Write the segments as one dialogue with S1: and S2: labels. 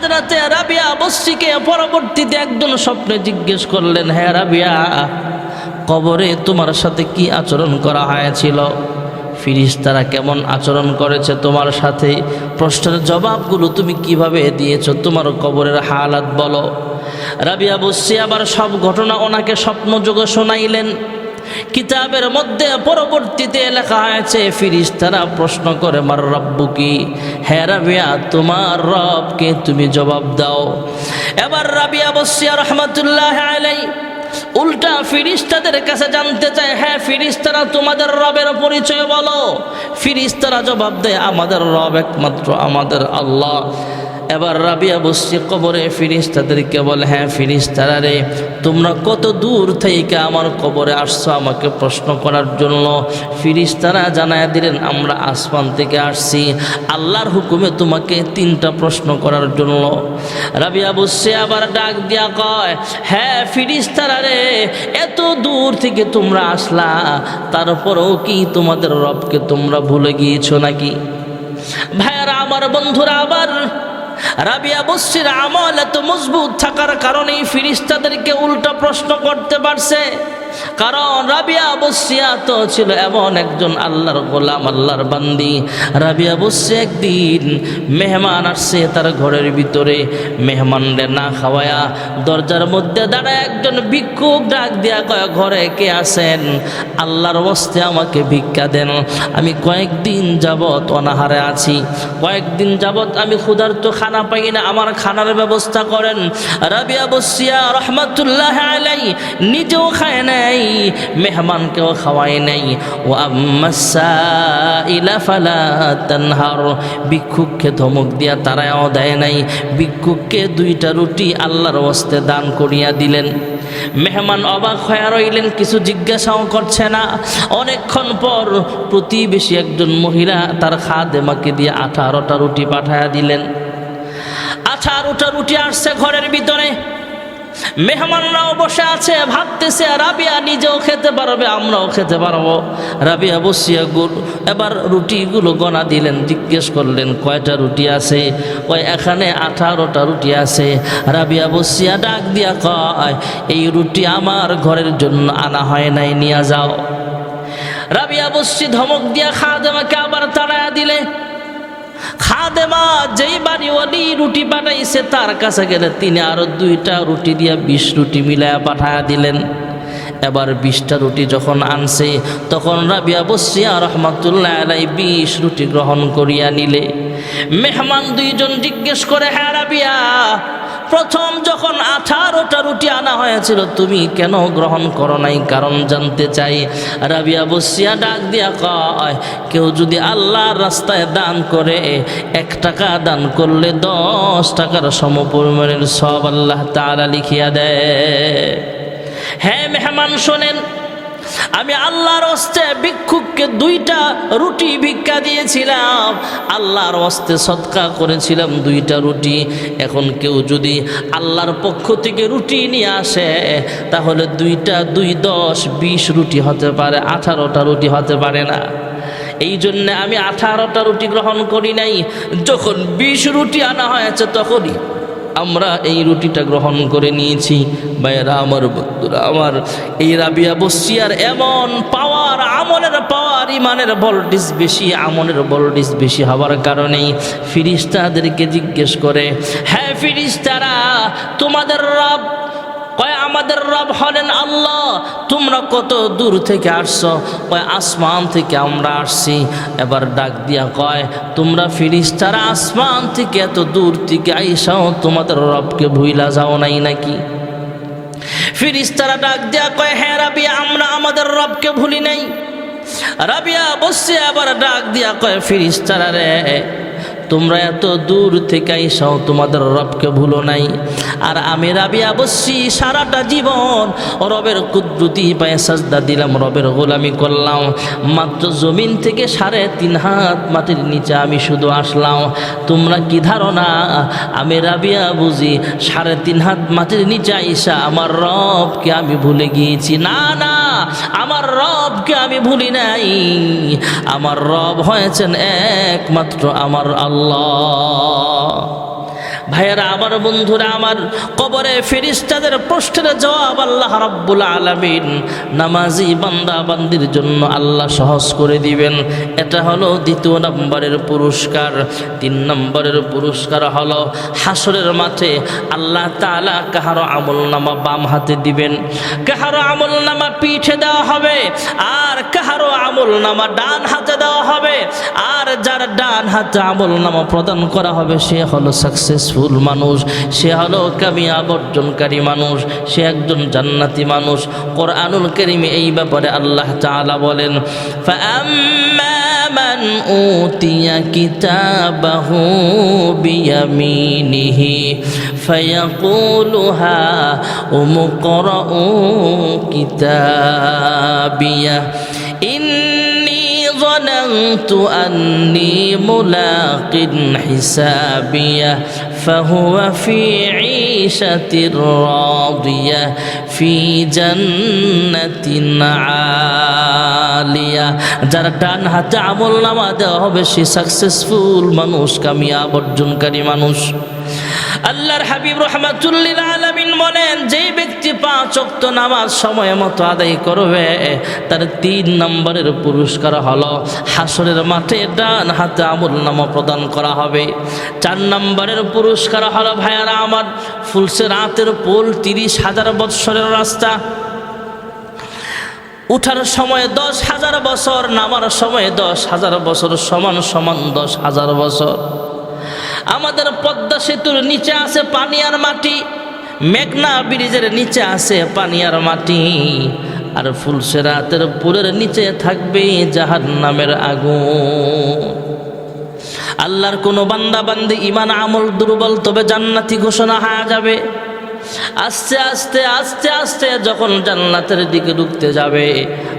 S1: হাজরাতে রাবিয়া বস্তিকে পরবর্তীতে একজন স্বপ্নে জিজ্ঞেস করলেন হ্যাঁ রাবিয়া কবরে তোমার সাথে কি আচরণ করা হয়েছিল? ফিরিস তারা কেমন আচরণ করেছে তোমার সাথে? প্রশ্নের জবাবগুলো তুমি কীভাবে দিয়েছ তোমার কবরের হালাত বলো। রাবিয়া বস্তি আবার সব ঘটনা ওনাকে স্বপ্নযোগে শোনাইলেন। কিতাবের মধ্যে পরবর্তীতে লেখা হয়েছে ফিরিস্তারা প্রশ্ন করে, মার রব্বু কি? হ্যাঁ তোমার রবকে তুমি জবাব দাও। এবার রাবিয়া বসিয়া রহমতুল্লাহ আলাই উল্টা ফিরিস্তাদের কাছে জানতে চায় হ্যাঁ ফিরিস্তারা তোমাদের রবের পরিচয় বলো। ফিরিস্তারা জবাব দেয়, আমাদের রব একমাত্র আমাদের আল্লাহ। এবার রাবিয়া বসছে কবরে ফিরিস্তাদেরকে বলে হ্যাঁ ফিরিস্তারা রে, তোমরা কত দূর থেকে আমার কবরে আসছো আমাকে প্রশ্ন করার জন্য? ফিরিস্তারা জানায় দিলেন, আমরা আসমান থেকে আসছি, আল্লাহর হুকুমে তোমাকে তিনটা প্রশ্ন করার জন্য। রাবিয়া বসছে আবার ডাক দিয়া কয় হ্যাঁ ফিরিস্তারা রে, এত দূর থেকে তোমরা আসলা, তারপরেও কি তোমাদের রবকে তোমরা ভুলে গিয়েছো নাকি? ভাইয়ারা, আমার বন্ধুরা আবার রাবিয়া বসির আমল এত মজবুত থাকার কারণেই ফিরিস্তাদেরকে উল্টা প্রশ্ন করতে পারছে। কারণ রাবিয়া বসিয়া তো ছিল এমন একজন আল্লাহর গোলাম, আল্লাহর বান্দি। রাবিয়া বসে একদিন মেহমান আসছে তার ঘরের ভিতরে। মেহমানরে না খাওয়ায়া দরজার মধ্যে দাঁড়ায় একজন ভিক্ষুক ডাক দিয়া কয়, ঘরে কে আছেন? আল্লাহর বস্তে আমাকে ভিক্ষা দেন। আমি কয়েকদিন যাবত অনাহারে আছি। কয়েকদিন যাবত আমি ক্ষুধার্ত খানা পাই না, আমার খানার ব্যবস্থা করেন। রাবিয়া বসিয়া রহমতুল্লাহ আলাই নিজেও খায় নাই, মেহমানকেও খাওয়ায় নাই। ও তানহার, ভিক্ষুককে ধমক দিয়া তারাও দেয় নাই। ভিক্ষুককে দুইটা রুটি আল্লাহর বস্তে দান করিয়া দিলেন। মেহমান অবাক হয়ে রইলেন, কিছু জিজ্ঞাসাও করছে না। অনেকক্ষণ পর প্রতিবেশী একজন মহিলা তার খাদেমাকে দিয়ে আঠারোটা রুটি পাঠায়া দিলেন। আঠারোটা রুটি আসছে ঘরের ভিতরে। মেহমানরাও বসে আছে, ভাবতেছে, রাবিয়া নিজেও খেতে পারবে, আমরাও খেতে পারব। রাবিয়া বসিয়া গুড় এবার রুটিগুলো গনা দিলেন, জিজ্ঞেস করলেন, কয়টা রুটি আছে? কয়, এখানে আঠারোটা রুটি আছে। রাবিয়া বসিয়া ডাক দিয়া কয়, এই রুটি আমার ঘরের জন্য আনা হয় নাই, নিয়ে যাও। রাবিয়া বসি ধমক দিয়া খাদেমাকে আবার তাড়ায়া দিলে খাদেমা যেই বাড়িওয়ালি রুটি পাঠাইছে তার কাছে গেলে তিনি আরও দুইটা রুটি দিয়া বিশ রুটি মিলায়া পাঠায়া দিলেন। এবার বিশটা রুটি যখন আনছে, তখন রাবিয়া বসিয়া রহমতুল্লাহ আলাই বিশ রুটি গ্রহণ করিয়া নিলে। মেহমান দুইজন জিজ্ঞেস করে হ্যাঁ রাবিয়া প্রথম যখন আঠারোটা রুটি আনা হয়েছিল, তুমি কেন গ্রহণ করো নাই? কারণ জানতে চাই। রাবিয়া বসিয়া ডাক দিয়া কয়, কেউ যদি আল্লাহর রাস্তায় দান করে, এক টাকা দান করলে দশ টাকার সমপরিমাণের সব আল্লাহ তালা লিখিয়া দেয়। হ্যাঁ মেহমান, শোনেন আমি আল্লাহর অস্তে ভিক্ষুককে দুইটা রুটি ভিক্ষা দিয়েছিলাম। আল্লাহর অস্তে সৎকা করেছিলাম দুইটা রুটি। এখন কেউ যদি আল্লাহর পক্ষ থেকে রুটি নিয়ে আসে, তাহলে দুইটা দুই দশ বিশ রুটি হতে পারে, আঠারোটা রুটি হতে পারে না। এই জন্য আমি আঠারোটা রুটি গ্রহণ করি নাই। যখন বিশ রুটি আনা হয়েছে তখনই আমরা এই রুটিটা গ্রহণ করে নিয়েছি। ভাইয়েরা, আমার বন্ধুরা, আমার এই রাবিয়া বসিয়ার এমন পাওয়ার, আমলের পাওয়ার, ইমানের ভোল্টেজ বেশি, আমলের ভোল্টেজ বেশি হওয়ার কারণেই ফিরিস্তাদেরকে জিজ্ঞেস করে হ্যাঁ ফিরিস্তারা, তোমাদের রব কয়, আমাদের রব হলেন আল্লাহ, তোমরা কত দূর থেকে আসছো? কয়, আসমান থেকে আমরা আসছি। এবার ডাক দিয়া কয়, তোমরা ফিরিস্তারা, আসমান থেকে এত দূর থেকে আইসাও তোমাদের রবকে ভুইলা যাও নাই নাকি? ফিরিস্তারা ডাক দিয়া কয় হ্যাঁ রাবিয়া আমরা আমাদের রবকে ভুলি নাই। রাবিয়া বসে আবার ডাক দিয়া কয়, ফিরিস্তারা রে তোমরা এত দূর থেকে আইসাও তোমাদের রবকে ভুলো নাই। আর আমি রাবিয়া বসছি সারাটা জীবন রবের কুদ্রুতি পায়ে সাজদা দিলাম, রবের গোলামি করলাম। মাত্র জমিন থেকে সাড়ে তিন হাত মাটির নিচে আমি শুধু আসলাম। তোমরা কি ধারণা? আমি রাবিয়া বুঝি সাড়ে তিন হাত মাটির নিচে আইসা আমার রবকে আমি ভুলে গিয়েছি। না না, আমার রবকে আমি ভুলি নাই। আমার রব হয়েছেন একমাত্র আমার আল্লাহ। আল্লাহ। ভাইয়েরা, আমার বন্ধুরা, আমার কবরে ফেরিস্তাদের প্রশ্নের জবাব আল্লাহ রাব্বুল আলামিন। নামাজি বান্দা বান্দির জন্য আল্লাহ সহজ করে দিবেন। এটা হলো দ্বিতীয় নম্বরের পুরস্কার। তিন নম্বরের পুরস্কার হলো হাসরের মাঠে আল্লাহ তাআলা কাহারো আমল নামা বাম হাতে দিবেন। কাহারো আমল নামা পিঠে দেওয়া হবে, আর কাহারো আমল নামা ডান হাতে দেওয়া হবে, আর যার ডান হাতে আমল নামা প্রদান করা হবে, সে হলো সাকসেসফুল মানুষ সে হলো কামিয়াব অর্জনকারী মানুষ সে একজন জান্নাতি মানুষ কোরআনুল করিমে এই ব্যাপারে আল্লাহ তাআলা বলেন فأما من أوتي كتابه بيمينه فيقول هاؤم اقرءوا كتابيه إني ظننت أني ملاق حسابيه فهو في عيشة راضية في جنة عالية যারা ডান হাতে আমল নামা দেওয়া হবে সে সাকসেসফুল মানুষ কামিয়াব অর্জনকারী মানুষ আল্লাহর হাবিব রহমাতুল্লিল আলামিন বলেন যে ব্যক্তি পাঁচ ওয়াক্ত নামাজ সময় মতো আদায় করবে, তার তিন নম্বরের পুরস্কার হলো হাসরের মাঠে ডান হাতে আমল নামা প্রদান করা হবে। চার নম্বরের পুরস্কার হলো, ভাইয়ারা, আমার ফুলসে রাতের পোল তিরিশ হাজার বৎসরের রাস্তা। উঠার সময় দশ হাজার বছর, নামার সময় দশ হাজার বছর, সমান সমান দশ হাজার বছর। আমাদের পদ্মা সেতুর নিচে আছে পানি আর মাটি, মেঘনা ব্রিজের নিচে আছে পানি আর মাটি, আর ফুলসেরাতের পুরের নিচে থাকবে যাহার নামের আগুন। আল্লাহর কোনো বান্দা বান্দি ইমান আমল দুর্বল, তবে জান্নাতি ঘোষণা হা যাবে। আস্তে আস্তে আস্তে আস্তে যখন জান্নাতের দিকে ঢুকতে যাবে,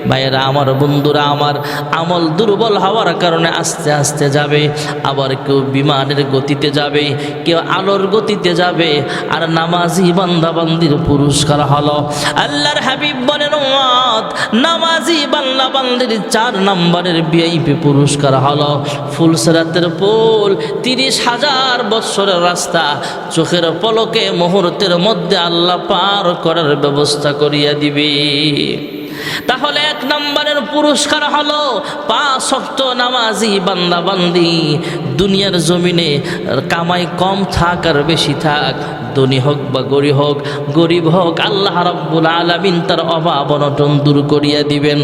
S1: ভাইয়েরা, আমার, বন্ধুরা, আমার আমল দুর্বল হওয়ার কারণে আস্তে আস্তে যাবে, আবার কেউ বিমানের গতিতে যাবে, কেউ আলোর গতিতে যাবে, আর নামাজি বান্দাবান্দির পুরস্কার হলো। আল্লাহর হাবিব বলেন নামাজি বান্দা বান্দির চার নম্বরের বিআইপি পুরস্কার হলো। ফুলসরাতের পোল তিরিশ হাজার বৎসরের রাস্তা, চোখের পলকে মুহূর্তের মধ্যে আল্লাহ পার করার ব্যবস্থা করিয়া দিবে। তাহলে এক নম্বরের পুরস্কার হলো পাঁচ শক্ত নামাজি বান্দা বান্দি দুনিয়ার জমিনে কামাই কম থাক আর বেশি থাক, ধনী হোক বা গরিব হোক গরিব হোক, আল্লাহ রাব্বুল আলামিন তার অভাব অনটন দূর করিয়া দিবেন।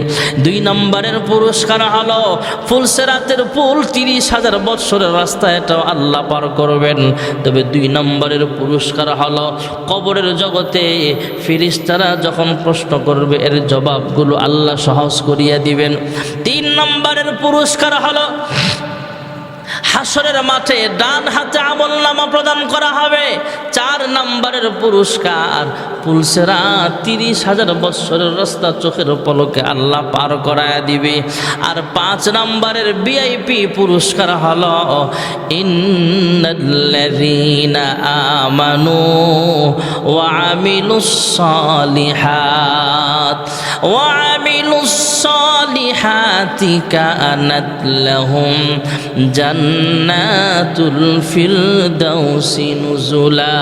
S1: দুই নম্বরের পুরস্কার হলো ফুলসেরাতের পুল তিরিশ হাজার বৎসরের রাস্তা এটাও আল্লাহ পার করবেন। তবে দুই নম্বরের পুরস্কার হলো কবরের জগতে ফিরিস্তারা যখন প্রশ্ন করবে, এর জবাবগুলো আল্লাহ সহজ করিয়া দিবেন। তিন নম্বরের পুরস্কার হলো হাসরের মাঠে ডান হাতে আমল নামা প্রদান করা হবে। চার নম্বরের পুরস্কার পুলসেরা তিরিশ হাজার বৎসরের রাস্তা চোখের পলকে আল্লাহ পার করায় দিবে। আর পাঁচ নম্বরের বিআইপি পুরস্কার হল, ইন্নাল্লাযীনা আমানু ওয়া সালিহাত ওয়া সালিহাতি কানাত জান্নাতুল ফিরদাউসি নুজুলা।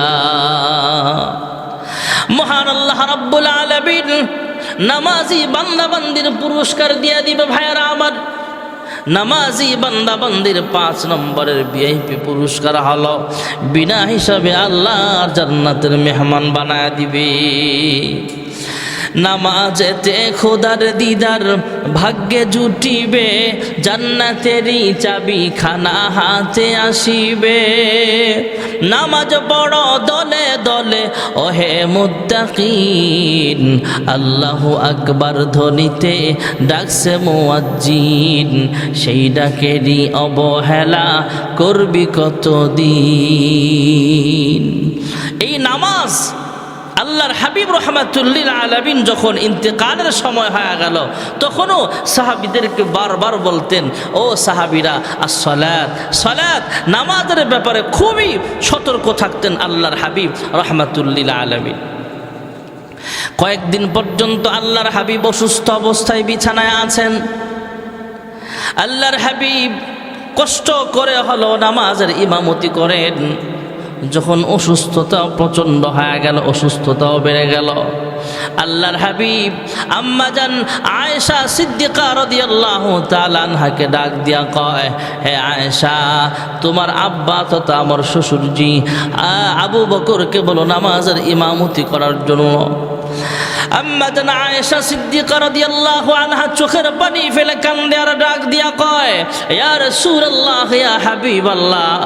S1: মহান আল্লাহ রাব্বুল আলামিন নামাজি বান্দাবান্দির পুরস্কার দিয়া দিবে ভাইয়ারা আমার। নামাজি বান্দাবান্দির পাঁচ নম্বরের ভিআইপি পুরস্কার হলো, বিনা হিসাবে আল্লাহর জান্নাতের মেহমান বানায় দিবে। নামাজেতে খোদার দিদার ভাগ্যে জুটিবে, জান্নাতেরই চাবি খানা হাতে আসিবে। নামাজ পড় দলে দলে, ওহে মুত্তাকিন, আল্লাহ আকবার ধ্বনিতে ডাকছে মুয়াজ্জিন, সেই ডাকেরই অবহেলা করবি কতদিন? এই নামাজ আল্লাহর হাবিব রহমাতুল্লিল আলমিন যখন ইন্তেকালের সময় হয়ে গেল, তখনও সাহাবিদেরকে বারবার বলতেন, ও সাহাবিরা আর সলাদ নামাজের ব্যাপারে খুবই সতর্ক থাকতেন আল্লাহর হাবিব রহমাতুল্লিল আলমিন। কয়েকদিন পর্যন্ত আল্লাহর হাবিব অসুস্থ অবস্থায় বিছানায় আছেন। আল্লাহর হাবিব কষ্ট করে হলো নামাজের ইমামতি করেন। যখন অসুস্থতা প্রচণ্ড হয়ে গেল, অসুস্থতাও বেড়ে গেল। আল্লাহর হাবিব আম্মাজান আয়েশা সিদ্দিকা রাদিয়াল্লাহু তাআলা আনহাকে ডাক দিয়া কয়, হে আয়েশা, তোমার আব্বা তথা আমার শ্বশুরজি আবু বকরকে বলো, নামাজের ইমামতি করার জন্য। আম্মা জান আয়েশা সিদ্দিকা রাদিয়াল্লাহু আনহা চোখের পানি ফেলে কান্দে আর ডাক দিয়া কয়, ইয়া রাসূলুল্লাহ, ইয়া হাবিবাল্লাহ,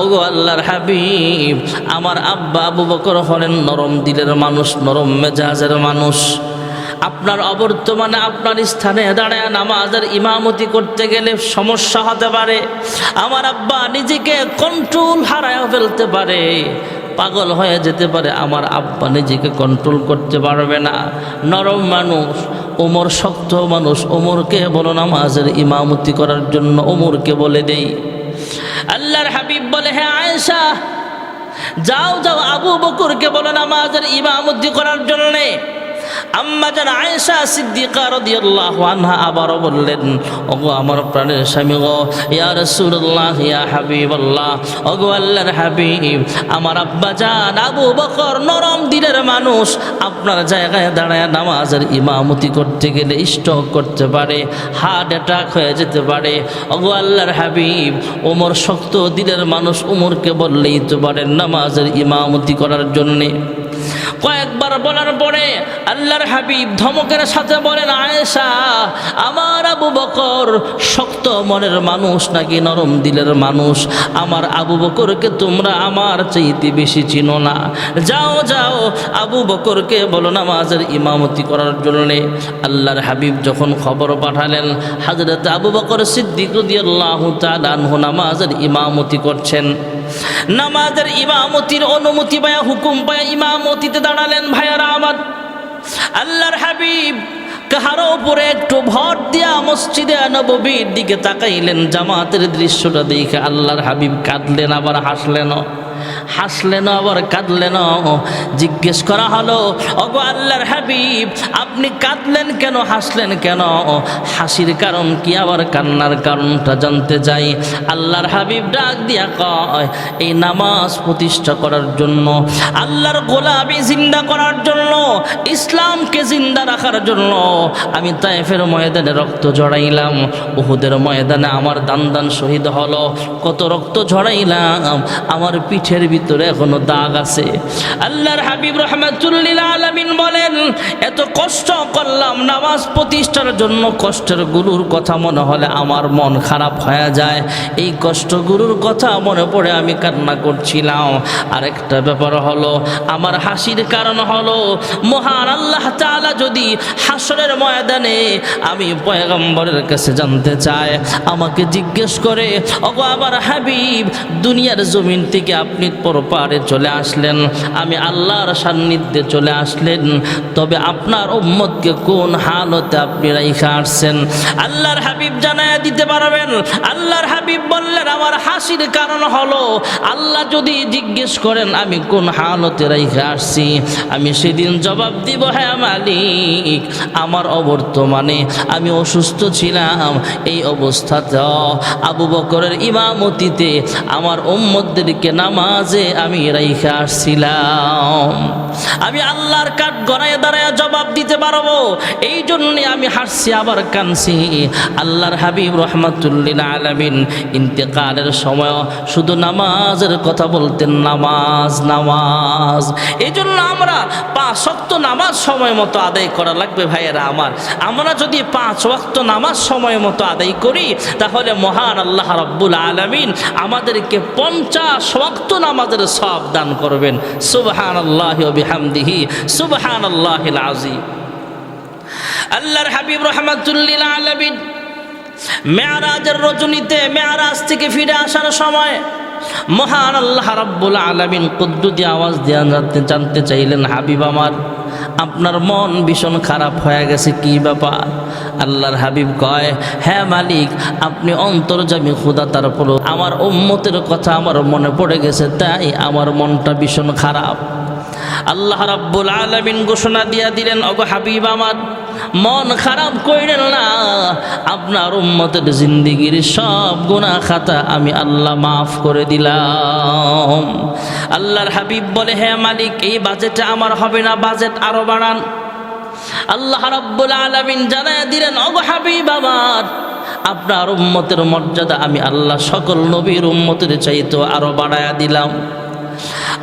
S1: ওগো আল্লাহর হাবিব, আমার আব্বা আবু বকর হলেন নরম দিলের মানুষ, নরম মেজাজের মানুষ। আপনার অবর্তমানে আপনার স্থানে দাঁড়ায় নামাজের ইমামতি করতে গেলে সমস্যা হতে পারে। আমার আব্বা নিজেকে কন্ট্রোল হারায় ফেলতে পারে। পাগল হয়ে যেতে পারে, আমার আব্বা নিজেকে কন্ট্রোল করতে পারবে না। নরম মানুষ, ওমর শক্ত মানুষ, ওমরকে বলো নামাজের ইমামতি করার জন্য ওমরকে বলে দেই। আল্লাহর হাবিব বলে হ্যাঁ আয়েশা, যাও যাও, আবু বকুরকে বলো নামাজের ইমামতি করার জন্যে। আম্মা জান আয়েশা সিদ্দিকা রাদিয়াল্লাহু আনহা আবারও বললেন, ওগো আমার প্রাণের স্বামী গো, ইয়া রাসূলুল্লাহ, ইয়া হাবিবাল্লাহ, ওগো আল্লাহর হাবিব, আমার আব্বা জান আবু বকর নরম দিলের মানুষ, আপনার জায়গায় দাঁড়ায় নামাজের ইমামতি করতে গেলে স্ট্রোক করতে পারে হার্ট অ্যাটাক হয়ে যেতে পারে, ওগো আল্লাহর হাবিব ওমর শক্ত দিলের মানুষ ওমরকে বললেই তো পারেন নামাজের ইমামতি করার জন্যে। কয়েকবার বলার পরে আল্লাহর হাবিব ধমকের সাথে বলেন, আয়েশা, আমার আবু বকর শক্ত মনের মানুষ নাকি নরম দিলের মানুষ? আমার আবু বকরকে তোমরা আমার চাইতে বেশি চিনো না। যাও যাও, আবু বকরকে বলো নামাজের ইমামতি করার জন্যে। আল্লাহর হাবিব যখন খবর পাঠালেন হাজরত আবু বকর সিদ্দিক নামাজের ইমামতি করছেন। নামাজের ইমামতির অনুমতি পায়া, হুকুম পায়া ইমামতিতে দাঁড়ালেন, ভাইয়ারা আমার আল্লাহর হাবিব, কাহারো উপরে একটু ভর দিয়া মসজিদে নববীর দিকে তাকাইলেন, জামাতের দৃশ্যটা দেখে আল্লাহর হাবিব কাঁদলেন, আবার হাসলেন হাসলেন আবার কাঁদলেন জিজ্ঞেস করা হলো অগো আল্লাহর হাবিব, আপনি কাঁদলেন কেন, হাসলেন কেন? হাসির কারণ কি, আবার কান্নার কারণটা জানতে চাই। আল্লাহর হাবিব ডাক দিয়া কয়, এই নামাজ প্রতিষ্ঠা করার জন্য, আল্লাহর গোলাপি জিন্দা করার জন্য, ইসলামকে জিন্দা রাখার জন্য, আমি তাইফের ময়দানে রক্ত ঝরাইলাম। উহুদের ময়দানে আমার দান দান শহীদ হলো। কত রক্ত ঝড়াইলাম আমার পিঠের ভিতরে এখনও দাগ আছে। আল্লাহর হাবিব রহমাতুল্লিল আলামিন বলেন, এত কষ্ট করলাম, নামাজ প্রতিষ্ঠার জন্য কষ্টের গুরুর কথা মনে হলে আমার মন খারাপ হয়ে যায়। এই কষ্ট গুরুর কথা মনে পড়ে আমি কান্না করছিলাম। আরেকটা ব্যাপার হলো, আমার হাসির কারণ হলো, মহান আল্লাহ তাআলা যদি হাসরের ময়দানে আমি পয়গম্বরের কাছে জানতে চাই, আমাকে জিজ্ঞেস করে, ওগো আমার হাবিব, দুনিয়ার জমিন থেকে আপনি পরপারে চলে আসলেন। আমি আল্লাহর সান্নিধ্যে চলে আসলেন। তবে আপনার উম্মতকে কোন হালতে আপনি রাইখা আসছেন? আল্লাহর হাবিব জানায় দিতে পারবেন। আল্লাহর হাবিব বললেন, আমার হাসির কারণ হলো, আল্লাহ যদি জিজ্ঞেস করেন, আমি কোন হালতে রাইখা আসছি? আমি সেদিন জবাব দিব হ্যাঁ মালিক, আমার অবর্তমানে আমি অসুস্থ ছিলাম। এই অবস্থাতে আবু বকরের ইমামতিতে আমার উম্মতদেরকে নামাজে আমি রাইখা আসছিলাম। আমি আল্লাহর কাঠ গড়ায় দাঁড়ায় জবাব দিতে পারব। এই জন্যে আমি হাসছি, আবার কানছি আল্লাহর হাবিব রহমাতুল্লিল আলমিন ইন্তেকালের সময় শুধু নামাজের কথা বলতেন, নামাজ নামাজ। এই জন্য আমরা পাঁচ শক্ত নামাজ সময় মতো আদায় করা লাগবে ভাইয়েরা আমার। আমরা যদি পাঁচ ওয়াক্ত নামাজ সময় মতো আদায় করি, তাহলে মহান আল্লাহ রব্বুল আলমিন আমাদেরকে পঞ্চাশ ওয়াক্ত নামাজের সব দান করবেন। সুবহান আল্লাহ বিহামদিহি। সুবহান আল্লাহ আজি আল্লাহর হাবিব রহমাতুল্লিল আলবিন মেয়ারাজের রজনীতে মেয়ারাজ থেকে ফিরে আসার সময় মহান আল্লাহ রাব্বুল আলমিন কুদ্দুতি আওয়াজ দিয়ে জানতে চাইলেন, হাবিব আমার আপনার মন ভীষণ খারাপ হয়ে গেছে, কি ব্যাপার? আল্লাহর হাবিব কয় হ্যাঁ মালিক, আপনি অন্তর্জামী খুদা তারপর আমার উম্মতের কথা আমার মনে পড়ে গেছে, তাই আমার মনটা ভীষণ খারাপ। আল্লাহ রাব্বুল আলমিন ঘোষণা দিয়া দিলেন অব হাবিব আমার মন খারাপ করেন না। আপনার উম্মতের জিন্দিগির সব গুণা খাতা আমি আল্লাহ মাফ করে দিলাম। আল্লাহর হাবিব বলে হ্যাঁ মালিক, এই বাজেটে আমার হবে না, বাজেট আরও বাড়ান। আল্লাহ রাব্বুল আলামিন জানায় দিলেন, অগ হাবিব আমার, আপনার উম্মতের মর্যাদা আমি আল্লাহ সকল নবীর উম্মতের চাইতেও আরও বাড়ায়া দিলাম।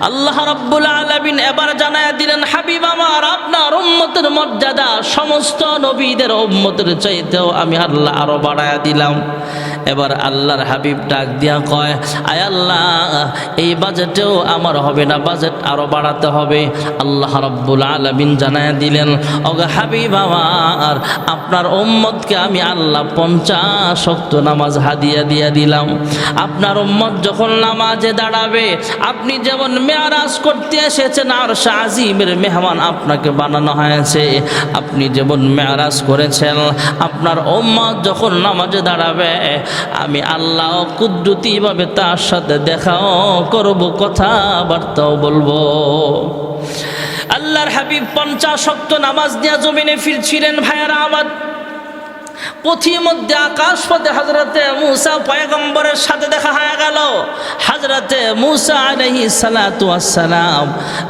S1: আল্লাহ রাব্বুল আলামিন এবার জানায় দিলেন, হাবিব আমার, আপনার উম্মতের মর্যাদা সমস্ত নবীদের উম্মতের চাইতেও আমি আল্লাহ আরও বাড়ায়া দিলাম। এবার আল্লাহর হাবিব ডাক দিয়া কয়, আয় আল্লাহ, এই বাজেটেও আমার হবে না, বাজেট আরও বাড়াতে হবে। আল্লাহ রাব্বুল আলামিন জানায় দিলেন, ওগো হাবিব আমার, আপনার উম্মতকে আমি আল্লাহ পঞ্চাশ শক্ত নামাজ হাদিয়া দিয়া দিলাম। আপনার উম্মত যখন নামাজে দাঁড়াবে, আপনি যেমন মেয়ারাজ করতে এসেছেন, আর আজিমের মেহমান আপনাকে বানানো হয়েছে। আপনি যেমন মেয়ারাজ করেছেন, আপনার উম্মত যখন নামাজে দাঁড়াবে, আমি আল্লাহ কুদ্রুতিভাবে তার সাথে দেখাও, করব কথাবার্তাও বলব। আল্লাহর হাবিব পঞ্চাশ শক্ত নামাজ দিয়া জমিনে ফিরছিলেন, ভাইয়ারা আমার পথির মধ্যে আকাশ পথে হাজরতে মুসা পয়গম্বরের সাথে দেখা হয়ে গেল। হাজরতে মুসা আলহি সালাম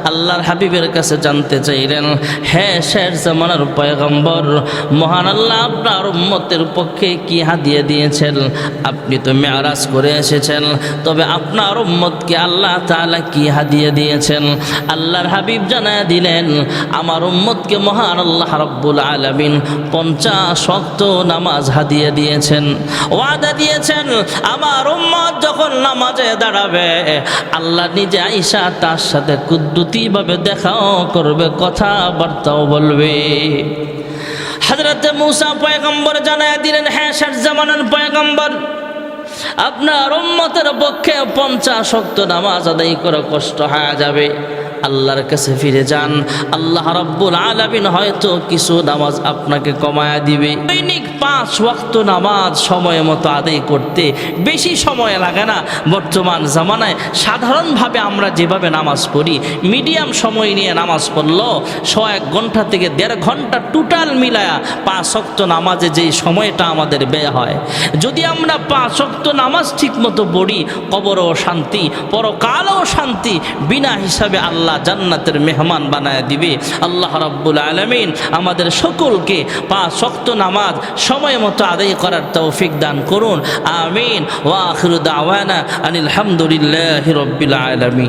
S1: আল্লাহর হাবিবের কাছে জানতে চাইলেন হ্যাঁ শের জামানার পয়গম্বর, মহান আল্লাহ আপনার উম্মতের পক্ষে কি হাদিয়ে দিয়েছেন? আপনি তো মেয়ারাজ করে এসেছেন, তবে আপনার উম্মতকে আল্লাহ তাআলা কি হাদিয়ে দিয়েছেন? আল্লাহর হাবিব জানায় দিলেন, আমার উম্মতকে মহান আল্লাহ রাব্বুল আলামিন পঞ্চাশ শক্ত নামাজ হাদিয়ে দিয়েছেন, ওয়াদা দিয়েছেন, আমার উম্মত যখন নামাজে দাঁড়াবে, আল্লাহ নিজে আইসা তার সাথে কুদ্দুতিভাবে দেখাও করবে, কথাবার্তাও বলবে। হাজরতে মুসা পয়গম্বর জানায় দিলেন হ্যাঁ শেষ জামানের পয়গম্বর, আপনার উম্মতের পক্ষে পঞ্চাশ শক্ত নামাজ আদায় করে কষ্ট হয়ে যাবে। আল্লাহর কাছে ফিরে যান। আল্লাহ রাব্বুল আলামিন হয়তো কিছু নামাজ আপনাকে কমায়া দিবে। দৈনিক পাঁচ ওয়াক্ত নামাজ সময় মতো আদায় করতে বেশি সময় লাগে না। বর্তমান জামানায় সাধারণভাবে আমরা যেভাবে নামাজ পড়ি, মিডিয়াম সময় নিয়ে নামাজ পড়ল ছ এক ঘণ্টা থেকে দেড় ঘণ্টা টোটাল মিলায়া পাঁচ ওয়াক্ত নামাজে যেই সময়টা আমাদের ব্যয় হয়। যদি আমরা পাঁচ ওয়াক্ত নামাজ ঠিক মতো পড়ি, কবরও শান্তি, পরকালও শান্তি, বিনা হিসাবে আল্লাহ জান্নাতের মেহমান বানায় দিবে। আল্লাহ রাব্বুল আলমিন আমাদের সকলকে পাঁচ শক্ত নামাজ সময় মতো আদায় করার তৌফিক দান করুন। আমিন। ওয়া আখিরু দাওয়ানা আনিল হামদুলিল্লাহি রাব্বিল আলামিন।